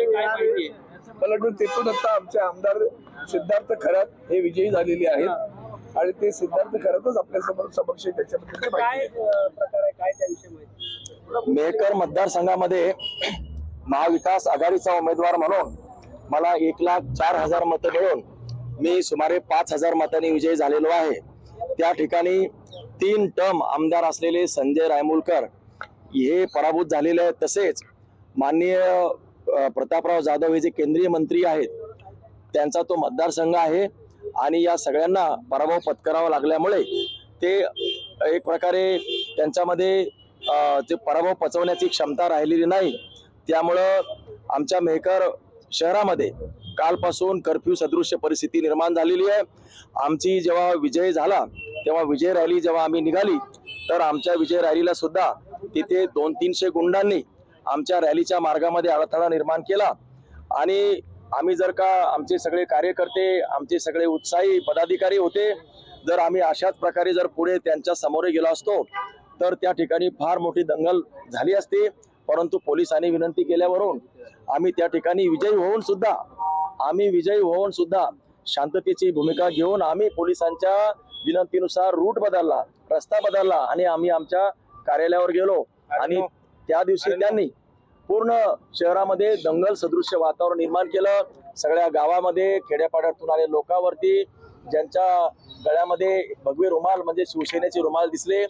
मला वाटतं तेथून आता आमचे आमदार सिद्धार्थ खरात हे विजयी झालेले आहेत. आणि ते सिद्धार्थ खरातच आपल्यासमोर समक्ष त्याच्याबद्दल काय माहिती अं, प्रकार आहे? काय त्याविषयी माहिती मेहकर मतदारसंघामध्ये महाविकास आघाडीचा उमेदवार म्हणून मला एक लाख चार हजार मतं मिळून मी सुमारे पाच हजार मतांनी विजयी झालेलो आहे. त्या ठिकाणी तीन टर्म आमदार असलेले संजय रायमुलकर हे पराभूत झालेले आहेत तसेच माननीय प्रतापराव जाधव हे जे केंद्रीय मंत्री आहेत त्यांचा तो मतदारसंघ आहे आणि या सगळ्यांना पराभव पत्करावा लागल्यामुळे ते एक प्रकारे त्यांच्यामध्ये जे पराभव पचवण्याची क्षमता राहिलेली नाही. त्यामुळं आमच्या मेहकर शहरामध्ये कालपासून कर्फ्यू सदृश्य परिस्थिती निर्माण झालेली आहे. आमची जेव्हा विजय झाला तेव्हा विजय रॅली जेव्हा आम्ही निघाली तर आमच्या विजय रॅलीला सुद्धा तिथे दोन तीनशे गुंडांनी आमच्या रॅलीच्या मार्गामध्ये अडथळा निर्माण केला. आणि आम्ही जर का आमचे सगळे कार्यकर्ते आमचे सगळे उत्साही पदाधिकारी होते जर आम्ही अशाच प्रकारे जर पुढे त्यांच्या समोरे गेलो असतो तर त्या ठिकाणी फार मोठी दंगल झाली असती. परंतु पोलिसांनी विनंती केल्यावरून आम्ही त्या ठिकाणी विजयी होऊन सुद्धा आम्ही विजयी होऊन सुद्धा शांततेची भूमिका घेऊन आम्ही पोलिसांच्या विनंतीनुसार रूट बदलला रस्ता बदलला आणि आम्ही आमच्या कार्यालयावर गेलो. आणि त्या दिवशी त्यांनी पूर्ण शहरामध्ये दंगल सदृश्य वातावरण निर्माण केलं. सगळ्या गावामध्ये खेड्यापाड्यातून आले लोकांवरती ज्यांच्या गळ्यामध्ये भगवे रुमाल म्हणजे शिवसेनेचे रुमाल दिसले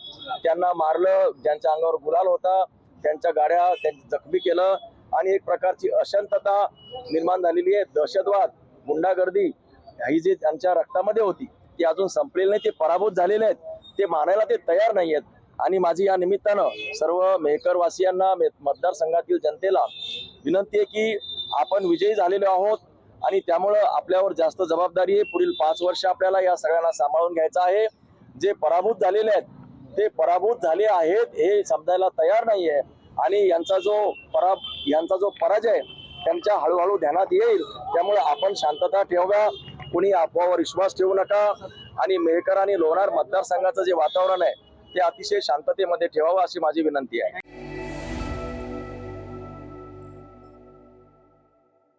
त्यांना मारलं ज्यांच्या अंगावर गुलाल होता त्यांच्या गाड्या त्यांनी जखमी केलं. आणि एक प्रकारची अशांतता निर्माण झालेली आहे. दहशतवाद गुंडागर्दी ही जी त्यांच्या रक्तामध्ये होती ती अजून संपलेली नाही ते पराभूत झालेले आहेत. ते मानायला ते तयार नाही आहेत. आणि माझी या निमित्तानं सर्व मेहकरवासियांना मे- मतदारसंघातील जनतेला विनंती आहे की आपण विजयी झालेलो आहोत आणि त्यामुळं आपल्यावर जास्त जबाबदारी आहे. पुढील पाच वर्ष आपल्याला या सगळ्यांना सांभाळून घ्यायचं आहे. जे पराभूत झालेले आहेत ते पराभूत झाले आहेत हे समजायला तयार नाही आहे. आणि यांचा जो परा यांचा जो पराजय त्यांच्या हळूहळू ध्यानात येईल. त्यामुळे आपण शांतता ठेवा कुणी अफवावर विश्वास ठेवू नका. आणि मेहकर आणि लोणार मतदारसंघाचं जे वातावरण आहे ते अतिशय शांततेमध्ये ठेवावं अशी माझी विनंती आहे.